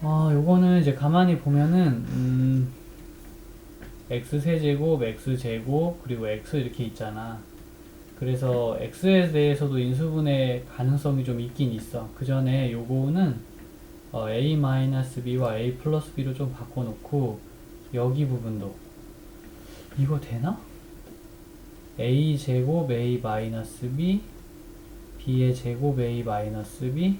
아, 요거는 이제 가만히 보면은, 음, x 세제곱, x 제곱, 그리고 x 이렇게 있잖아. 그래서 x에 대해서도 인수분해 가능성이 좀 있긴 있어. 그 전에 요거는 어, a-b와 a 플러스 b로 좀 바꿔놓고 여기 부분도 이거 되나? a 제곱 a 마이너스 b b의 제곱 a 마이너스 b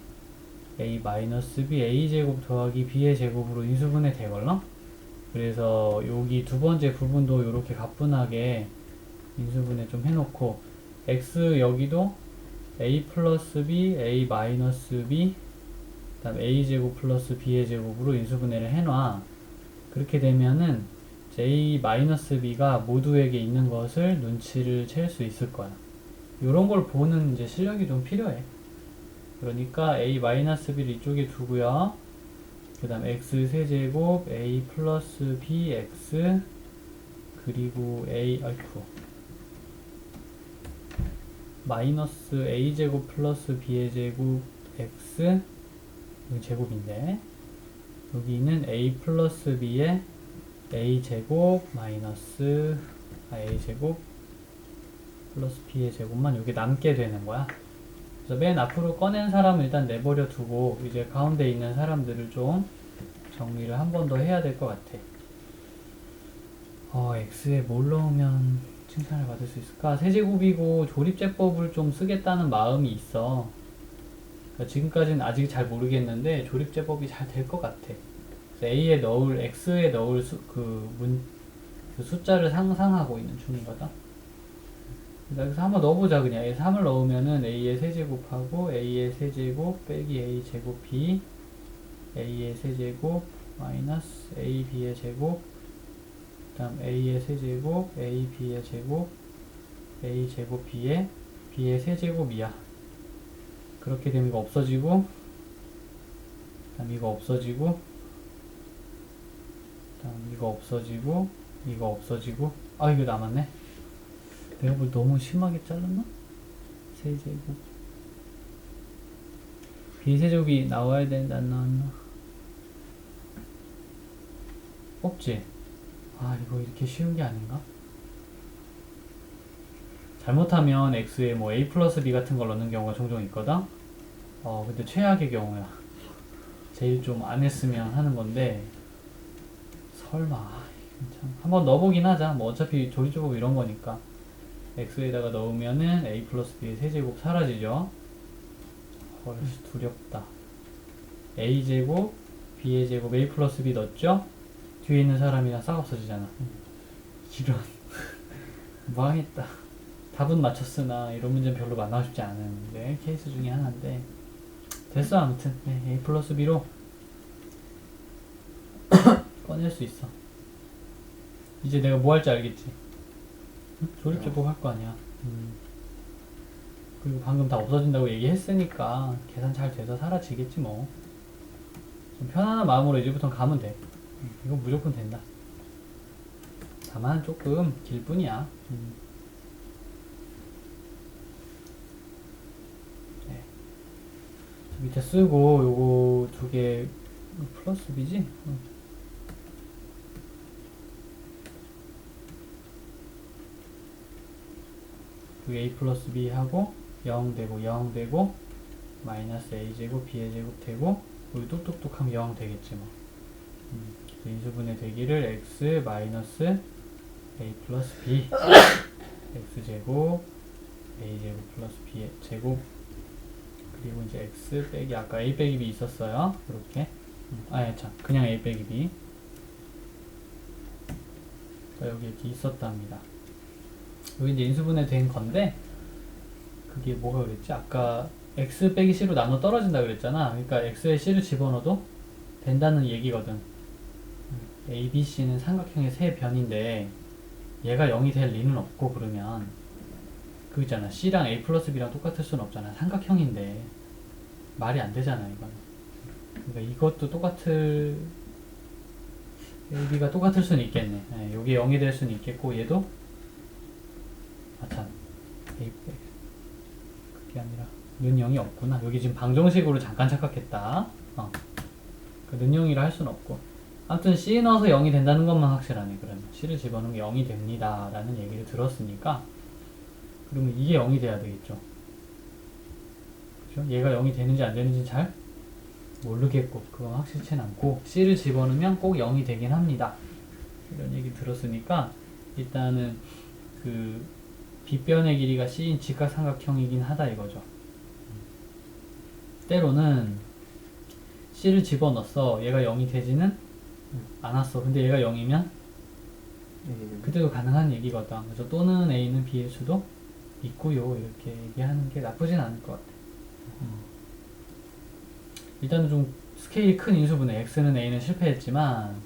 a 마이너스 b a 제곱 더하기 b의 제곱으로 인수분해 되걸나? 그래서 여기 두 번째 부분도 이렇게 가뿐하게 인수분해 좀 해놓고 x 여기도 a 플러스 b, a 마이너스 b, 그다음 a 제곱 플러스 b의 제곱으로 인수분해를 해놔. 그렇게 되면은 j 마이너스 b가 모두에게 있는 것을 눈치를 챌 수 있을 거야. 이런 걸 보는 이제 실력이 좀 필요해. 그러니까 a 마이너스 b를 이쪽에 두고요. 그 다음 x 세제곱 a 플러스 bx 그리고 a 아이쿠 마이너스 a 제곱 플러스 b의 제곱 x 제곱인데 여기는 a 플러스 b의 a 제곱 마이너스 아, a 제곱 플러스 b의 제곱만 여기 남게 되는 거야. 그래서 맨 앞으로 꺼낸 사람을 일단 내버려 두고 이제 가운데 있는 사람들을 좀 정리를 한 번 더 해야 될 것 같아. 어, x에 뭘 넣으면 칭찬을 받을 수 있을까? 세제곱이고 조립제법을 좀 쓰겠다는 마음이 있어. 그러니까 지금까지는 아직 잘 모르겠는데 조립제법이 잘 될 것 같아. a에 넣을 x에 넣을 수, 그 문, 그 숫자를 상상하고 있는 중이거든. 여기서 한번 넣어보자 그냥. A 3을 넣으면은 a의 세제곱하고 a의 세제곱 빼기 a 제곱 b a의 세제곱 마이너스 ab의 제곱 그 다음 a의 세제곱 ab의 제곱 a 제곱 b의 b의 세제곱 이야. 그렇게 되면 이거 없어지고 그다음 이거 없어지고 그다음 이거 없어지고 이거 없어지고. 아 이거 남았네 뭘 너무 심하게 잘랐나? 세제곱 비세제곱이 나와야 되는데 안 나왔나? 없지? 아 이거 이렇게 쉬운 게 아닌가? 잘못하면 x에 뭐 a 플러스 b 같은 걸 넣는 경우가 종종 있거든? 어 근데 최악의 경우야 제일 좀 안 했으면 하는 건데 설마 아, 참 한번 넣어보긴 하자 뭐 어차피 조리조법 이런 거니까 x에다가 넣으면은 a 플러스 b의 세제곱 사라지죠. 헐 두렵다. A 제곱 b의 제곱 a 플러스 b 넣었죠? 뒤에 있는 사람이랑 싹 없어지잖아. 이런 망했다. 답은 맞췄으나 이런 문제는 별로 만나고 싶지 않은데 케이스 중에 하나인데. 됐어 아무튼. 네, a 플러스 b로 꺼낼 수 있어. 이제 내가 뭐 할지 알겠지? 응? 조립제법 할 거 아니야 음. 그리고 방금 다 없어진다고 얘기했으니까 계산 잘 돼서 사라지겠지 뭐. 좀 편안한 마음으로 이제부터 가면 돼. 음, 이거 무조건 된다. 다만 조금 길 뿐이야. 음. 네. 저 밑에 쓰고 요거 두 개 플러스 B지? 응. 그 a 플러스 b 하고 0 되고 0 되고 마이너스 a 제곱 b의 제곱 되고 우리 똑똑똑하면 0 되겠지 뭐. 음, 그래서 인수분해 되기를 x 마이너스 a 플러스 b. X 제곱 a 제곱 플러스 b 제곱. 그리고 이제 x 빼기 아까 a 빼기 b 있었어요. 이렇게. 음, 아예 참 그냥 a 빼기 b. 자, 여기 이렇게 있었답니다 여기 이제 인수분해 된 건데 그게 뭐가 그랬지? 아까 x 빼기 c로 나눠 떨어진다 그랬잖아. 그러니까 x에 c를 집어넣어도 된다는 얘기거든. 음, a, b, c는 삼각형의 세 변인데 얘가 0이 될 리는 없고 그러면 그 있잖아. c랑 a 플러스 b랑 똑같을 수는 없잖아. 삼각형인데 말이 안 되잖아 이건. 그러니까 이것도 똑같을 a, b가 똑같을 수는 있겠네. 예, 여기 0이 될 수는 있겠고 얘도 아참 a 빼 그게 아니라 는 0이 없구나. 여기 지금 방정식으로 잠깐 착각했다. 어. 그 는영이라 할 수는 없고. 아무튼 C 넣어서 0이 된다는 것만 확실하네 그러면. C를 집어넣으면 0이 됩니다 라는 얘기를 들었으니까. 그러면 이게 0이 돼야 되겠죠. 그죠? 얘가 0이 되는지 안 되는지 잘 모르겠고 그건 확실치는 않고 C를 집어넣으면 꼭 0이 되긴 합니다. 이런 얘기 들었으니까 일단은 그 빗변의 길이가 C인 직각삼각형이긴 하다 이거죠 때로는 C를 집어넣었어 얘가 0이 되지는 않았어 근데 얘가 0이면 A는 그때도 가능한 얘기거든. 그래서 또는 A는 B일 수도 있고요. 이렇게 얘기하는 게 나쁘진 않을 것 같아. 음. 일단은 좀 스케일이 큰 인수분해. X는 A는 실패했지만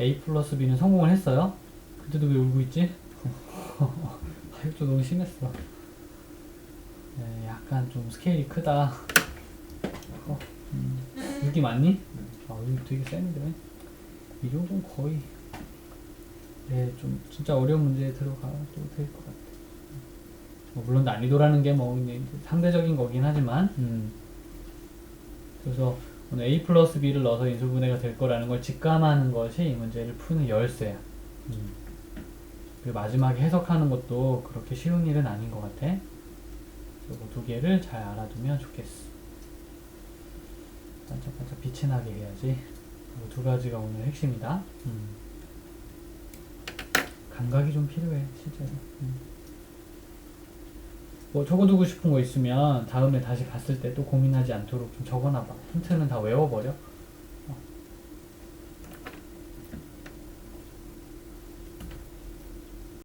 A 플러스 B는 성공을 했어요. 그때도 왜 울고 있지? 좀 너무 심했어. 네, 약간 좀 스케일이 크다. 어, 음, 여기 맞니? 아, 여기 되게 센데. 이 정도는 거의 네, 좀 진짜 어려운 문제에 들어가도 될 것 같아. 뭐 물론 난이도라는 게 뭐 상대적인 거긴 하지만, 음. 그래서 오늘 a 플러스 b를 넣어서 인수분해가 될 거라는 걸 직감하는 것이 이 문제를 푸는 열쇠야. 음. 마지막에 해석하는 것도 그렇게 쉬운 일은 아닌 것 같아. 요거 두 개를 잘 알아두면 좋겠어. 반짝반짝 빛이 나게 해야지. 이두 가지가 오늘 핵심이다. 음. 감각이 좀 필요해 실제로 음. 뭐 적어두고 싶은 거 있으면 다음에 다시 봤을 때 또 고민하지 않도록 좀 적어놔봐 힌트는 다 외워버려